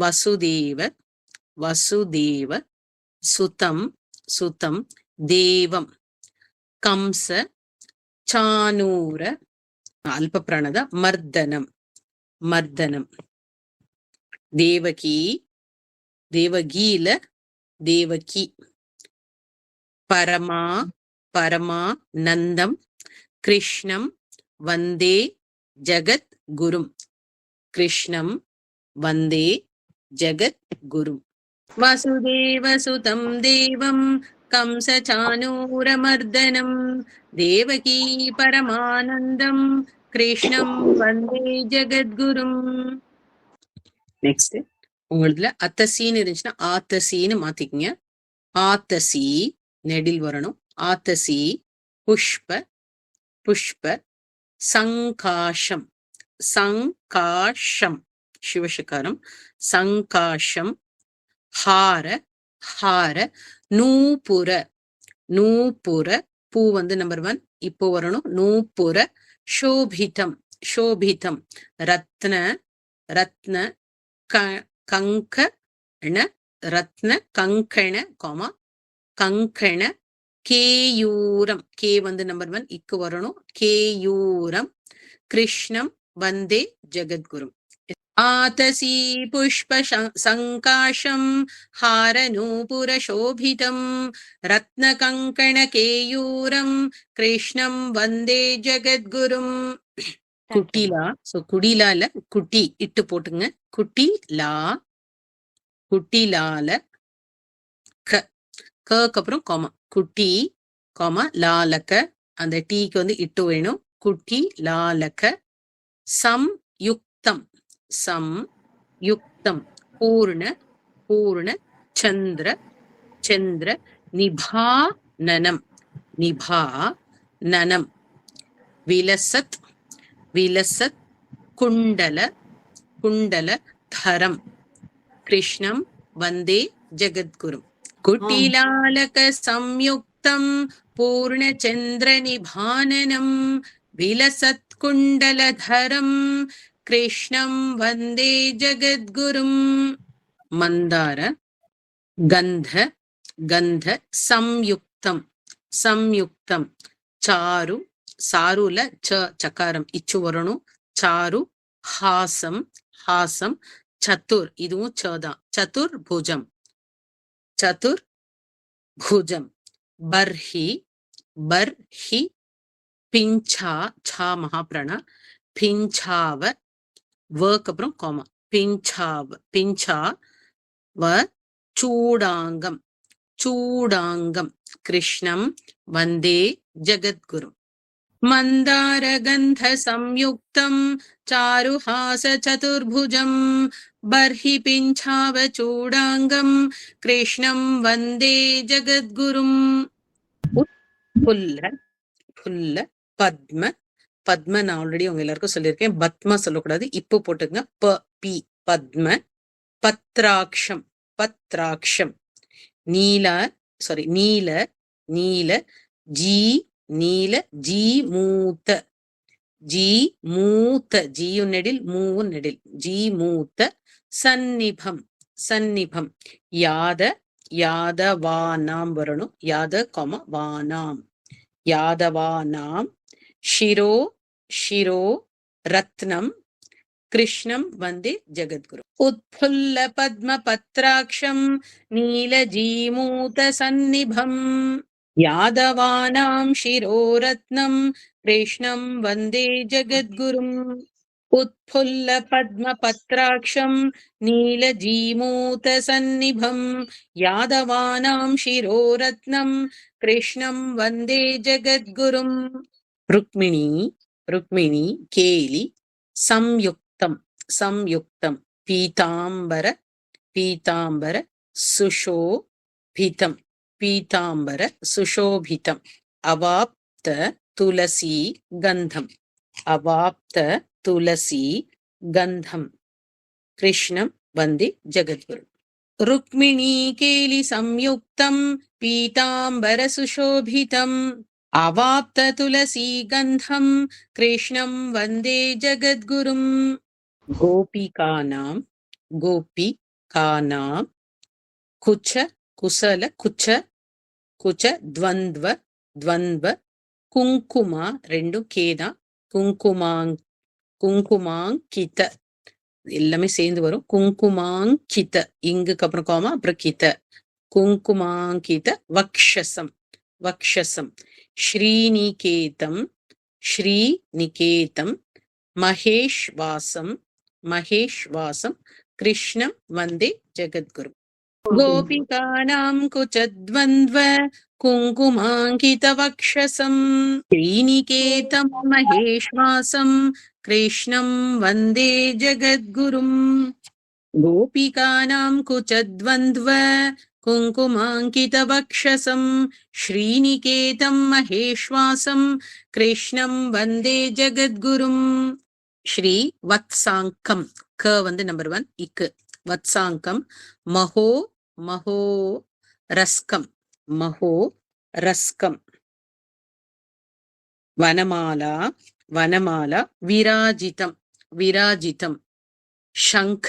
வசுதேவ வசுதேவ சுதம் சுதம் தேவம் கம்ச சானூர அல்ப பிராணத மர்தனம் மர்தனம். தேவகி தேவகீல தேவகி. பரமா பரமா நந்தம் கிருஷ்ணம் வந்தே ஜகத் குரும். கிருஷ்ணம் வந்தே ஜகத் குரும் வசுதேவசுதம் தேவம் कंसचानूरमर्दनम् देवकी परमानन्दम् கிருஷ்ணம் வந்தே ஜெகத்குரும் நெக்ஸ்ட் உங்களதுல அத்தசின்னு இருந்துச்சுன்னா ஆத்தசின்னு மாத்திக்கங்க ஆத்தசி நெடில் வரணும் ஆத்தசி புஷ்ப புஷ்ப சங்காஷம் சங்காஷம் சிவசகாரம் சங்காஷம் ஹார ஹார நூபுர நூபுர பூ வந்து நம்பர் ஒன் இப்போ வரணும். நூபுர சோபிதம் சோபிதம் ரத்ன ரத்ன க கங்கண ரத்ன கங்கண கோமா கங்கண கேயூரம். கே வந்து நம்பர் ஒன் இக்கு வரணும். கேயூரம் கிருஷ்ணம் வந்தே ஜெகத்குரும் आतसी पुष्पसङ्काशम् हारनूपुरशोभितम् रत्नकङ्कणकेयूरम् कृष्णं वन्दे ஜெகத்குரும் குட்டிலா சோ குடிலா இல்ல குட்டி இட்டு போட்டுங்க குட்டி லா குட்டிலால க கக்கு அப்புறம் கோமா குட்டி கோமா லாலக்க அந்த டீக்கு வந்து இட்டு வேணும் குட்டி லாலக்க சம் யுக்தம் சம் யுக்தம் பூர்ண பூர்ண சந்திர சந்திர நிபா நனம். நிபா நனம். விலசத் விலசத் குண்டல குண்டல தரம். கிருஷ்ணம் வந்தே ஜெகத்குரும் குட்டிலாலக சம்யுக்தம் பூர்ணச்சந்திர நிபானனம் விலசத் குண்டலதரம் கிருஷ்ணம் வந்தே ஜெகத்குரும். மந்தார கந்த கந்த சம்யுக்தம் சம்யுக்தம். சாரு சாருல ச சக்காரம் இச்சு வரணும். சாரு ஹாசம் ஹாசம் சத்துர் இதுவும் சதான் சதுர் புஜம். சதுர் புஜம். பர்ஹி பர்ஹி பிஞ்சா சா மகாபிரண பிஞ்சாவ வேர்க்கு அப்புறம் கோமா பிஞ்சாவ பிஞ்சா வ சூடாங்கம் சூடாங்கம் கிருஷ்ணம் வந்தே ஜகத்குரு मन्दारगन्धसंयुक्तं चारुहासचतुर्भुजं बर्हि पिञ्छावचूडाङ्गं कृष्णं वन्दे जगद्गुरुम् புல்ல புல்ல பத்ம பத்ம நான் ஆல்ரெடி உங்க எல்லாருக்கும் சொல்லியிருக்கேன். பத்மா சொல்லக்கூடாது. இப்போ போட்டுங்க ப பி பத்ம. பத்ராட்சம். பத்ராட்சம். நீல சாரி நீல நீல ஜி நீல ஜி மூத்த. ஜி மூத்த. ஜியு நெடில் மூவு நெடில். ஜி மூத்த. சந்நிபம். சந்நிபம். யாத யாத வானாம் வரணும். யாத கொம வானாம். யாதவானாம். நாம் ஷிரோ శిరో రత్నం కృష్ణం వందే జగద్గురు ఉత్ఫుల్ల పద్మ పత్రాక్షం నీలజీమూత సన్నిభం యాదవానాం శిరోరత్నం కృష్ణం వందే జగద్గురుం ఉత్ఫుల్ల పద్మ పత్రాక్షం నీలజీమూత సన్నిభం యాదవానాం శిరోరత్నం కృష్ణం వందే జగద్గురుం రుక్మిణీ ருக்மிணி கேலி சம்யுக்தம் சம்யுக்தம் பீதாம்பர பீதாம்பர சுஷோபிதம் பீதாம்பர சுஷோபிதம் அவாப்த துளசி கந்தம் அவாப்த துளசி கந்தம். கிருஷ்ணம் வந்தி ஜெகத்குரு. ருக்மிணி கேலி சம்யுக்தம் பீதாம்பர சுஷோபிதம் அவாப்த துளசி கந்தம் கிருஷ்ணம் வந்தே ஜகத்குரும் கோபிகானாம் கோபி கானாம் குச்ச குசல குச்ச குச்ச ద్వంద్వ ద్వంద్వ குங்குமா ரெண்டும் கேதா குங்குமாங் குங்குமாங்கித எல்லாமே சேர்ந்து வரும் குங்குமாங்கித இங்குக்கு அப்புறம் கோமா அப்புறம் கித குங்குமாங்கித வக்ஷசம் வக்ஷசம் श्रीनिकेतं श्रीनिकेतं महेश्वासं महेश्वासं कृष्णं वन्दे जगद्गुरु। गोपिकानां कुचद्वन्द्व कुङ्कुमाङ्कितवक्षसं श्रीनिकेतं महेश्वासं कृष्णं वन्दे जगद्गुरुम्। गोपिकानां कुचद्वन्द्व कुङ्कुमाङ्कितवक्षसं श्रीनिकेतं महेश्वासं कृष्णं वन्दे जगद्गुरुम् ஸ்ரீ வத்சாங்கம் க வந்து நம்பர் ஒன் இக்கு வத்சாங்கம் மகோ மகோ ரஸ்கம் மகோ ரஸ்கம் வனமாலா வனமாலா விராஜிதம் விராஜிதம் சங்க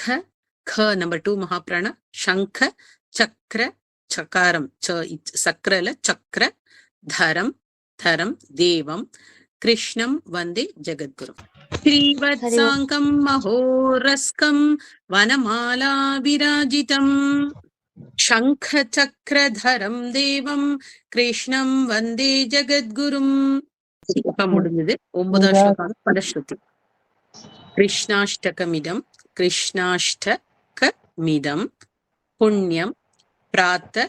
க நம்பர் டூ மகாபிராண சங்க சக்கர சகாரம் ச சக்கரல சக்கர தரம் தரம் தேவம் கிருஷ்ணம் வந்தே ஜெகத்குரு श्रीवत्साङ्कं महोरस्कं वनमाला विराजितम् शङ्खचक्रधरं देवं கிருஷ்ணம் வந்தே ஜெகத்குரும் இப்ப முடிஞ்சது ஒன்பதாம் ஸ்லோகம் பலஸ்ருதி கிருஷ்ணாஷ்டகமிதம் மிதம் புண்ணியம் பிராத்த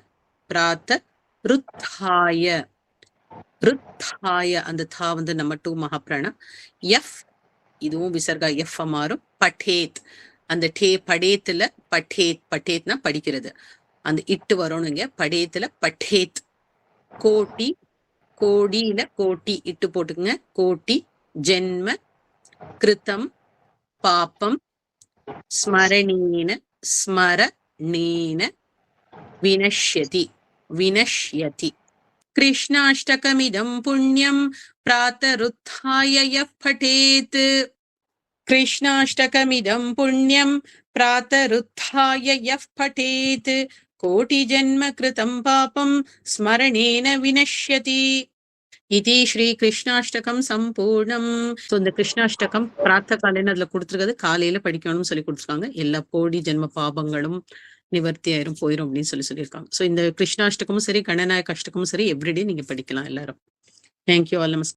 பிராத்த ருத்தாய ருத்தாய அந்த தா வந்து நம்ம டூ மகாபிராணம். எஃப் இதுவும் விசர்கா எஃப் மாறும். பட்டேத் அந்த டே படேத்துல பட்டேத் பட்டேத்னா படிக்கிறது. அந்த இட்டு வரணுங்க படேத்துல பட்டேத் கோட்டி கோடியில கோட்டி இட்டு போட்டுக்குங்க. கோட்டி ஜென்ம கிருத்தம் பாப்பம் ஸ்மரணீன ஸ்மரணீன வினஷ்யதி வினஷ்யதி. கிருஷ்ணாஷ்டகமிதம் புண்ணியம் பிராத்தருத்தாய பட்டேத். கிருஷ்ணாஷ்டகமிதம் புண்ணியம் பிராத்தருத்தாய பட்டேத். கோட்டிஜன்ம கிருதம் பாபம் ஸ்மரணேன வினஷ்யதி. இது ஸ்ரீ கிருஷ்ணாஷ்டகம் சம்பூர்ணம் ஸோ இந்த கிருஷ்ணாஷ்டகம் பிரார்த்த காலைன்னு அதுல கொடுத்துருக்கிறது. காலையில படிக்கணும்னு சொல்லி கொடுத்துருக்காங்க. எல்லா கோடி ஜென்ம பாபங்களும் நிவர்த்தி ஆயிரும் போயிரும் அப்படின்னு சொல்லி சொல்லியிருக்காங்க. ஸோ இந்த கிருஷ்ணாஷ்டகமும் சரி கணநாயக அஷ்டகமும் சரி எவ்ரிடே நீங்க படிக்கலாம் எல்லாரும். தேங்க்யூ ஆல் நமஸ்கார்